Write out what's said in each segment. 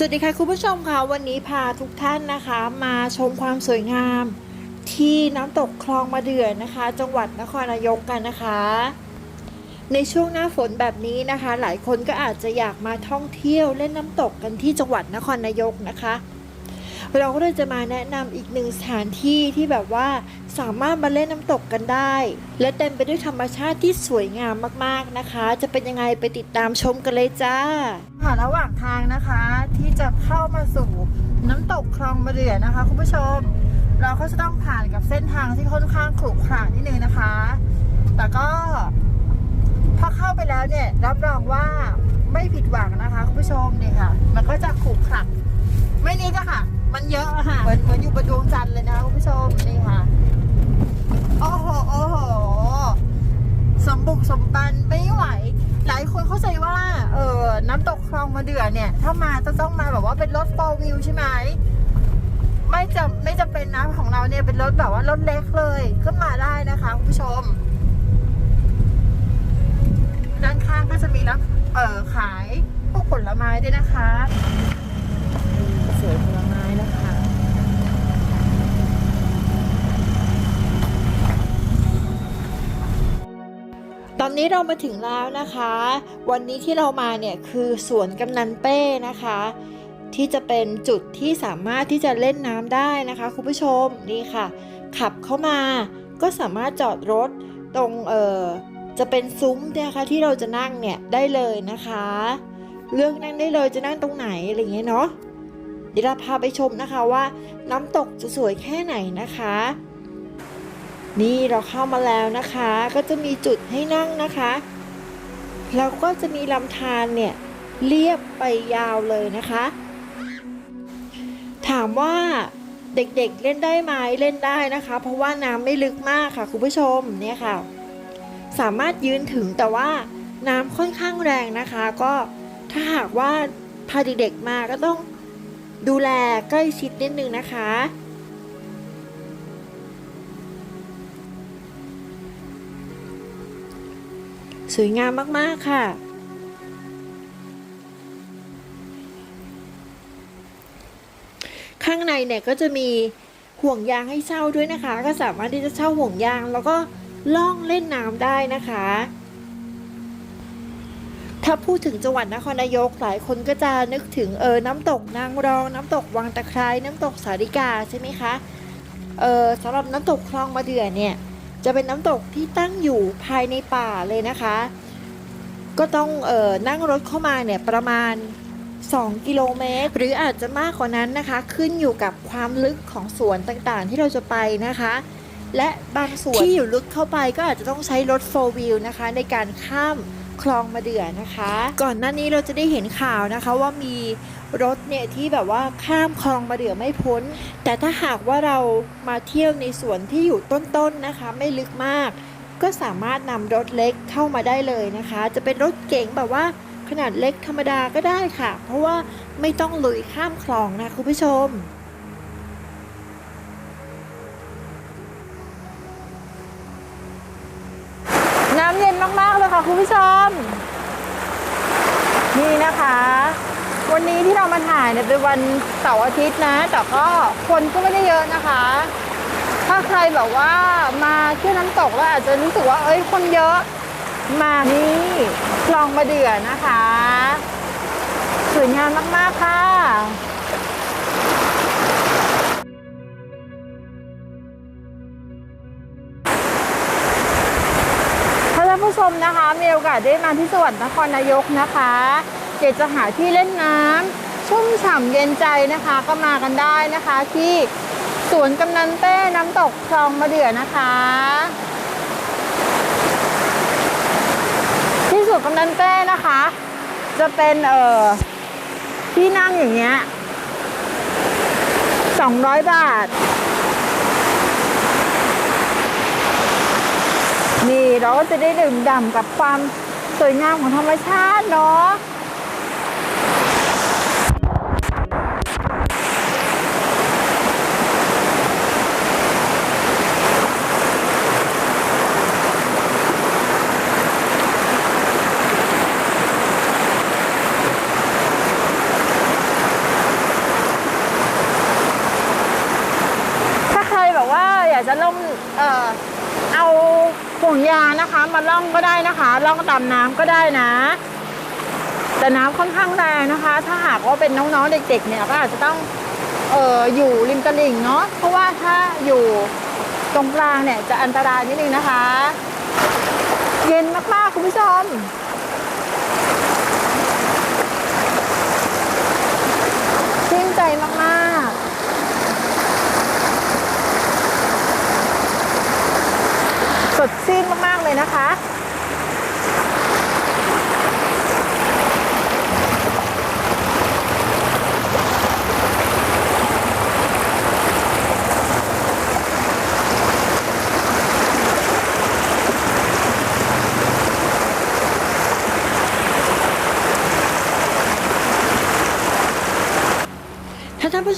สวัสดีค่ะคุณผู้ชมค่ะวันนี้พาทุกท่านนะคะมาชมความสวยงาม ที่น้ำตกคลองมาเดื่อนะคะ จังหวัดนครนายกกันนะคะ ในช่วงหน้าฝนแบบนี้นะคะ หลายคนก็อาจจะอยากมาท่องเที่ยวเล่นน้ำตกกันที่จังหวัดนครนายกนะคะ เราก็เลยจะมาแนะนำอีกหนึ่งสถานที่ที่แบบว่าสามารถมาเล่นน้ำตกกันได้ และเต็มไปด้วยธรรมชาติที่สวยงามมากๆนะคะ จะเป็นยังไงไปติดตามชมกันเลยจ้าค่ะระหว่างทางนะคะที่จะเข้ามาสู่น้ำตกคลองมะเดื่อนะคะคุณผู้ชม เราก็จะต้องผ่านกับเส้นทางที่ค่อนข้างขรุขระนิดนึงนะคะ แต่ก็พอเข้าไปแล้วเนี่ยรับรองว่าไม่ผิดหวังนะคะคุณผู้ชมเนี่ยค่ะ มันก็จะขรุขระไม่นิดอะค่ะ มันเยอะอะค่ะ เหมือนเหมือนอยู่บนดวงจันทร์เลยนะคะคุณผู้ชมนี่ค่ะ โอ้โหโอ้โหสมบุกสมบันไม่ไหว หลายคนเข้าใจว่า เออน้ำตกคลองมะเดื่อเนี่ย ถ้ามาจะต้องมาแบบว่าเป็นรถ4 wheel ใช่ไหมไม่จำไม่จำเป็นนะของเราเนี่ยเป็นรถแบบว่ารถเล็กเลยขึ้นมาได้นะคะคุณผู้ชม ด้านข้างก็จะมีรับเอ่อขายพวกผลไม้ด้วยนะคะสวยผลไม้นะ นี้เรามาถึงแล้วนะคะ วันนี้ที่เรามาเนี่ยคือสวนกำนันเป้นะคะ ที่จะเป็นจุดที่สามารถที่จะเล่นน้ำได้นะคะคุณผู้ชมนี่ค่ะ ขับเข้ามาก็สามารถจอดรถตรงเออจะเป็นซุ้มเนี่ยค่ะที่เราจะนั่งเนี่ยได้เลยนะคะ เลือกนั่งได้เลยจะนั่งตรงไหนอะไรอย่างเงี้ยเนาะเดี๋ยวเราพาไปชมนะคะว่าน้ำตกจะสวยแค่ไหนนะคะ นี่เราเข้ามาแล้วนะคะ ก็จะมีจุดให้นั่งนะคะแล้วก็จะมีลำธารเนี่ยเรียบไปยาวเลยนะคะ ถามว่าเด็กๆเล่นได้ไหมเล่นได้นะคะ เพราะว่าน้ำไม่ลึกมากค่ะคุณผู้ชมเนี่ยค่ะ สามารถยืนถึงแต่ว่าน้ำค่อนข้างแรงนะคะ ก็ถ้าหากว่าพาเด็กๆมาก็ต้องดูแลใกล้ชิดนิดนึงนะคะ สวยงามมาก ๆ ค่ะ ข้างในเนี่ยก็จะมีห่วงยางให้เช่าด้วยนะคะ ก็สามารถที่จะเช่าห่วงยางแล้วก็ล่องเล่นน้ำได้นะคะ ถ้าพูดถึงจังหวัดนครนายกหลายคนก็จะนึกถึงเออน้ำตกนางรอง น้ำตกวังตะไคร้น้ำตกสาริกาใช่ไหมคะเออสำหรับน้ำตกคลองมะเดื่อเนี่ย จะเป็นน้ำตกที่ตั้งอยู่ภายในป่าเลยนะคะ ก็ต้องเออนั่งรถเข้ามาเนี่ยประมาณ 2 กิโลเมตร หรืออาจจะมากกว่านั้นนะคะ ขึ้นอยู่กับความลึกของสวนต่างๆ ที่เราจะไปนะคะ และบางส่วนที่อยู่ลึกเข้าไปก็อาจจะต้องใช้รถโฟล์วิวนะคะ ในการข้าม คลองมะเดือนะคะ ก่อนหน้านี้เราจะได้เห็นข่าวนะคะว่ามีรถเนี่ยที่แบบว่าข้ามคลองมะเดือไม่พ้น แต่ถ้าหากว่าเรามาเที่ยวในสวนที่อยู่ต้นๆนะคะ ไม่ลึกมาก ก็สามารถนำรถเล็กเข้ามาได้เลยนะคะ จะเป็นรถเก๋งแบบว่าขนาดเล็กธรรมดาก็ได้ค่ะ เพราะว่าไม่ต้องลุยข้ามคลองนะคุณผู้ชม เย็นมากๆเลยค่ะคุณผู้ชม นี่นะคะ วันนี้ที่เรามาถ่ายเนี่ยเป็นวันเสาร์อาทิตย์นะ แต่ก็คนก็ไม่ได้เยอะนะคะ ถ้าใครแบบว่ามาเที่ยวน้ำตกแล้วอาจจะรู้สึกว่าเอ้ยคนเยอะ มานี่คลองมาเดือนะคะ สวยงามมากๆค่ะ มนะคะ มีโอกาสได้มาที่จังหวัดนครนายกนะคะอยากจะหาที่เล่นน้ำชุ่มฉ่ำเย็นใจนะคะ ก็มากันได้นะคะ ที่สวนกำนันเต้น้ำตกคลองมะเดื่อนะคะ ที่สวนกำนันเต้นะคะ จะเป็นเอ่อที่นั่งอย่างเงี้ย200 บาท นี่เราก็จะได้ดื่มด่ำกับความสวยงามของธรรมชาติเนาะ งยานะคะมาล่องก็ได้นะคะล่องตามน้ำก็ได้นะ แต่น้ำค่อนข้างแรงนะคะ ถ้าหากว่าเป็นน้องๆเด็ก ๆ เนี่ยก็อาจจะต้องเอออยู่ริมตลิ่งเนาะเพราะว่าถ้าอยู่ตรงกลางเนี่ยจะอันตรายนิดนึงนะคะ เย็นมากๆคุณผู้ชมชื่นใจมากๆ สดชื่นมากๆเลยนะคะ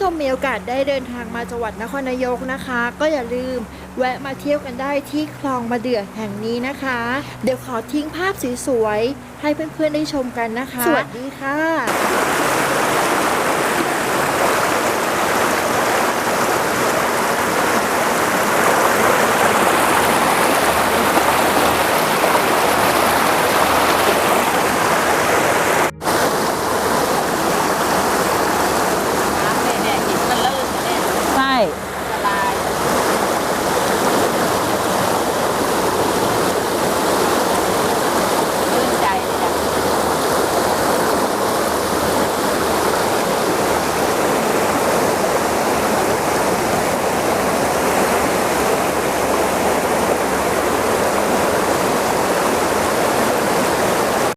ชมมีโอกาสได้เดินทางมาจังหวัดนครนายกนะคะ ก็อย่าลืมแวะมาเที่ยวกันได้ที่คลองมะเดื่อแห่งนี้นะคะ เดี๋ยวขอทิ้งภาพสวยๆให้เพื่อนๆได้ชมกันนะคะ สวัสดีค่ะ